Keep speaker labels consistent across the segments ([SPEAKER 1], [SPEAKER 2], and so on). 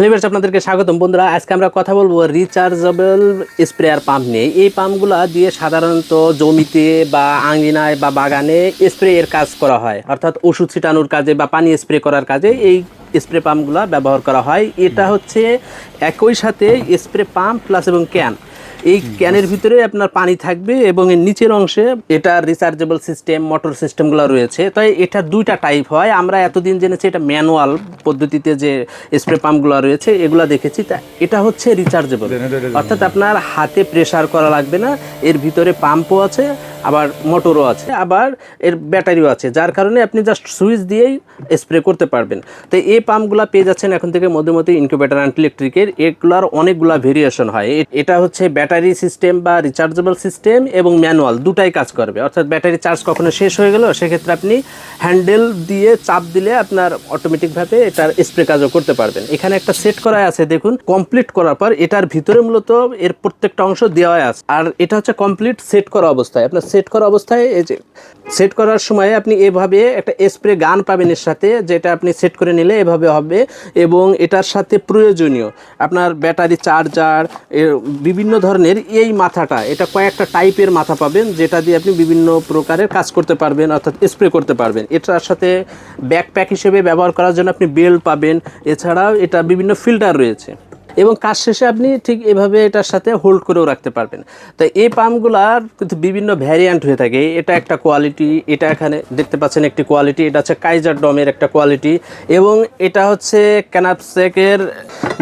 [SPEAKER 1] Hello বেশ আপনাদেরকে স্বাগতম। বন্ধুরা, আজকে আমরা কথা বলব রিচার্জেবল স্প্রেয়ার পাম্প নিয়ে। এই পাম্পগুলো দিয়ে সাধারণত জমিতে বা আঙ্গিনায় বা বাগানে স্প্রে এর কাজ করা হয়। অর্থাৎ ওষুধ ছিটানোর কাজে বা পানি স্প্রে করার কাজে এই স্প্রে পাম্পগুলো ব্যবহার করা হয়। এটা হচ্ছে একই সাথে স্প্রে পাম্প প্লাস এবং ক্যান এই ক্যানের ভিতরে আপনার পানি থাকবে এবং এর নিচের অংশে এটা রিচার্জেবল সিস্টেম মোটর সিস্টেমগুলো রয়েছে। তাই এটা দুইটা টাইপ হয়। আমরা এতদিন জেনেছি এটা ম্যানুয়াল পদ্ধতিতে যে স্প্রে পাম্পগুলো রয়েছে এগুলো দেখেছি। তা এটা হচ্ছে রিচার্জেবল অর্থাৎ আপনার হাতে প্রেসার করা লাগবে না। এর ভিতরে পাম্পও আছে। আবার মোটরও আছে। আবার এর ব্যাটারিও আছে, যার কারণে আপনি জাস্ট সুইচ দিয়েই স্প্রে করতে পারবেন। তো এই পাম্পগুলো পেয়ে যাচ্ছেন এখন থেকে মধ্যমতি ইনকিউবেটার অ্যান্ড ইলেকট্রিকের এগুলার অনেকগুলো ভেরিয়েশন হয়। এটা হচ্ছে ব্যাটারি সিস্টেম বা রিচার্জেবল সিস্টেম এবং ম্যানুয়াল দুটাই কাজ করবে। অর্থাৎ ব্যাটারি চার্জ কখনো শেষ হয়ে গেল সেক্ষেত্রে আপনি হ্যান্ডেল দিয়ে চাপ দিলে আপনার অটোমেটিকভাবে এটার স্প্রে কাজও করতে পারবেন। এখানে একটা সেট করা আছে, দেখুন কমপ্লিট করার পর এটার ভিতরে মূলত এর প্রত্যেকটা অংশ দেওয়া আছে। আর এটা হচ্ছে কমপ্লিট সেট করা অবস্থায়। আপনার সেট করা অবস্থায়, এই যে সেট করার সময় আপনি এভাবে একটা স্প্রে গান পাবেন এর সাথে, যেটা আপনি সেট করে নিলে এভাবে হবে এবং এটার সাথে প্রয়োজনীয় আপনার ব্যাটারি চার্জার বিভিন্ন ধরনের এই মাথাটা, এটা কয়েকটা টাইপের মাথা পাবেন, যেটা দিয়ে আপনি বিভিন্ন প্রকারের কাজ করতে পারবেন, অর্থাৎ স্প্রে করতে পারবেন। এটার সাথে ব্যাকপ্যাক হিসেবে ব্যবহার করার জন্য আপনি বেল পাবেন, এছাড়াও এটা বিভিন্ন ফিল্টার রয়েছে। এবং কাজ শেষে আপনি ঠিক এভাবে এটার সাথে হোল্ড করেও রাখতে পারবেন। তো এই পাম্পগুলার কিন্তু বিভিন্ন ভ্যারিয়েন্ট হয়ে থাকে। এটা একটা কোয়ালিটি এটা এখানে দেখতে পাচ্ছেন একটি কোয়ালিটি এটা হচ্ছে কাইজার ডমের একটা কোয়ালিটি এবং এটা হচ্ছে ক্যানাপসেকের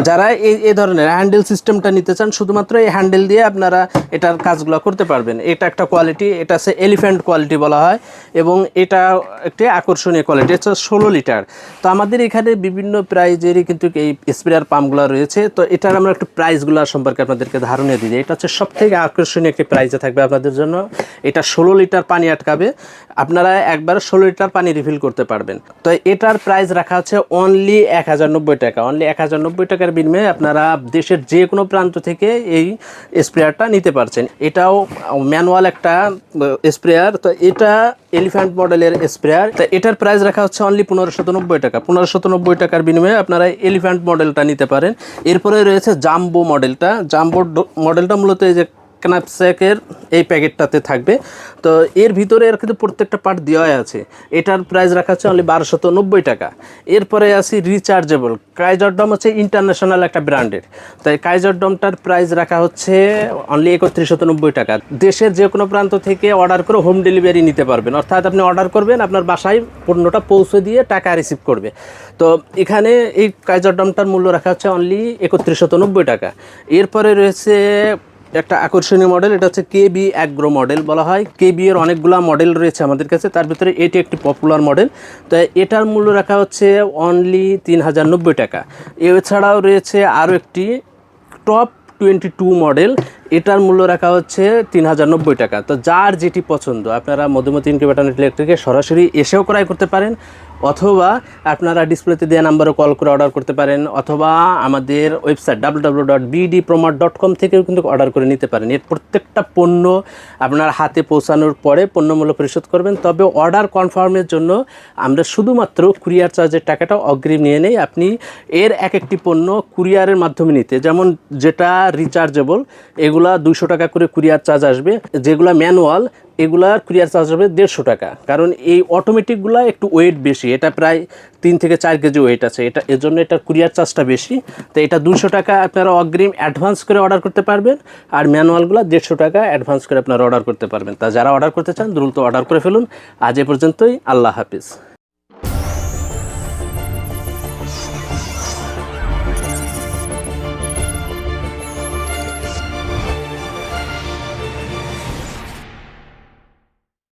[SPEAKER 1] যারা এই এ ধরনের হ্যান্ডেল সিস্টেমটা নিতে চান, শুধুমাত্র এই হ্যান্ডেল দিয়ে আপনারা এটার কাজগুলো করতে পারবেন। এটা একটা কোয়ালিটি এটা হচ্ছে এলিফ্যান্ট কোয়ালিটি বলা হয় এবং এটা একটি আকর্ষণীয় কোয়ালিটি হচ্ছে ষোলো লিটার। তো আমাদের এখানে বিভিন্ন প্রাইজেরই কিন্তু এই স্প্রেয়ার পাম্পগুলো রয়েছে। তো এটার আমরা একটু প্রাইসগুলো সম্পর্কে আপনাদেরকে ধারণা দিই। এটা হচ্ছে সব থেকে আকর্ষণীয় একটি প্রাইজে থাকবে আপনাদের জন্য। এটা ষোলো লিটার পানি আটকাবে। আপনারা একবার ষোলো লিটার পানি রিফিল করতে পারবেন। তো এটার প্রাইস রাখা হচ্ছে অনলি এক হাজার নব্বই টাকা। অনলি এক হাজার নব্বই টাকার বিনিময়ে আপনারা দেশের যে কোনো প্রান্ত থেকে এই স্প্রেয়ারটা নিতে পারছেন। এটাও ম্যানুয়াল একটা স্প্রেয়ার। তো এটা এলিফ্যান্ট মডেলের স্প্রেয়ার। তো এটার প্রাইস রাখা হচ্ছে অনলি পনেরোশো নব্বই টাকা। পনেরোশো নব্বই টাকার বিনিময়ে আপনারা এলিফ্যান্ট মডেলটা নিতে পারেন। এরপরে রয়েছে জাম্বো মডেলটা। জাম্বো মডেলটা মূলত এই যে ক্যানাপস্যাকের এই প্যাকেটটাতে থাকবে। তো এর ভিতরে এর কিন্তু প্রত্যেকটা পার্ট দেওয়াই আছে। এটার প্রাইস রাখা হচ্ছে অনলি বারোশত নব্বই টাকা। এরপরে আসি রিচার্জেবল কাইজার ডম হচ্ছে ইন্টারন্যাশনাল একটা ব্র্যান্ডের তাই কাইজার ডমটার প্রাইস রাখা হচ্ছে অনলি একত্রিশশত নব্বই টাকা। দেশের যে কোনো প্রান্ত থেকে অর্ডার করে হোম ডেলিভারি নিতে পারবেন। অর্থাৎ আপনি অর্ডার করবেন, আপনার বাসায় পণ্যটা পৌঁছে দিয়ে টাকা রিসিভ করবে। তো এখানে এই কাইজার ডমটার মূল্য রাখা হচ্ছে অনলি একত্রিশশত নব্বই টাকা। এরপরে রয়েছে একটা আকর্ষণীয় মডেল এটা হচ্ছে কে বি অ্যাগ্রো মডেল বলা হয়। কে বি এর অনেকগুলো মডেল রয়েছে আমাদের কাছে, তার ভিতরে এটি একটি পপুলার মডেল তো এটার মূল্য রাখা হচ্ছে অনলি তিন হাজার নব্বই টাকা। এছাড়াও রয়েছে আরও একটি টপ টোয়েন্টি টু মডেল এটার মূল্য রাখা হচ্ছে তিন হাজার নব্বই টাকা। তো যার যেটি পছন্দ, আপনারা মধুমতি ইনকিউবেটর ইলেকট্রিকে সরাসরি এসেও ক্রয় করতে পারেন। অথবা আপনারা ডিসপ্লেতে দেওয়া নাম্বারে কল করে অর্ডার করতে পারেন, অথবা আমাদের website W W dot BD promar dot com থেকেও কিন্তু অর্ডার করে নিতে পারেন। এর প্রত্যেকটা পণ্য আপনার হাতে পৌঁছানোর পরে পণ্যমূল্য পরিশোধ করবেন। তবে অর্ডার কনফার্মের জন্য আমরা শুধুমাত্র কুরিয়ার চার্জের টাকাটা অগ্রিম নিয়ে নেই। আপনি এর এক একটি পণ্য কুরিয়ারের মাধ্যমে নিতে, যেমন যেটা রিচার্জেবল এগুলা দুশো টাকা করে কুরিয়ার চার্জ আসবে, যেগুলা ম্যানুয়াল এগুলার কুরিয়ার চার্জ হবে দেড়শো টাকা। কারণ এই অটোমেটিকগুলা একটু ওয়েট বেশি, এটা প্রায় তিন থেকে চার কেজি ওয়েট আছে। এটা এর জন্য এটা কুরিয়ার চার্জটা বেশি। তো এটা দুশো টাকা আপনারা অগ্রিম অ্যাডভান্স করে অর্ডার করতে পারবেন, আর ম্যানুয়ালগুলো দেড়শো টাকা অ্যাডভান্স করে আপনারা অর্ডার করতে পারবেন। তা যারা অর্ডার করতে চান, দ্রুত অর্ডার করে ফেলুন। আজ এ পর্যন্তই, আল্লাহ হাফিজ।